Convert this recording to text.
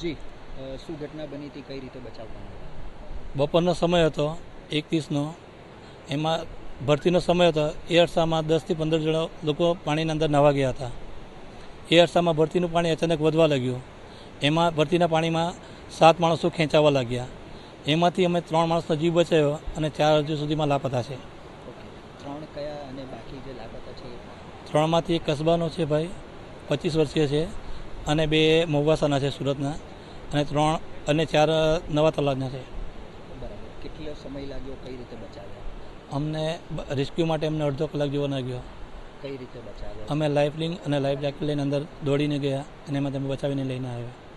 જી. શું ઘટના બની હતી કઈ રીતે બચાવવાનો બપોરનો સમય હતો એકત્રીસનો. એમાં ભરતીનો સમય હતો એ અરસામાં દસથી પંદર જણા લોકો પાણીની અંદર નાહવા ગયા હતા. એ અરસામાં ભરતીનું પાણી અચાનક વધવા લાગ્યું. એમાં ભરતીના પાણીમાં સાત માણસો ખેંચાવા લાગ્યા. એમાંથી અમે ત્રણ માણસનો જીવ બચાવ્યો અને ચાર હજુ સુધીમાં લાપતા છે. ત્રણ કયા અને બાકી જે લાપતા છે ત્રણમાંથી એક કસબાનો છે ભાઈ પચીસ વર્ષીય છે અને બે મોવાસાના છે સુરતના. અને ત્રણ અને ચાર નવા તલાજના છે. બરાબર. કેટલો સમય લાગ્યો કઈ રીતે બચાવ્યા? અમને રેસ્ક્યુ માટે અમને અડધો કલાક જેવો લાગ્યો. કઈ રીતે બચાવ્યા? અમે લાઈફ લિંગ અને લાઈફ જેકેટ લઈને અંદર દોડીને ગયા અને એમાં તમે બચાવીને લઈને આવ્યા.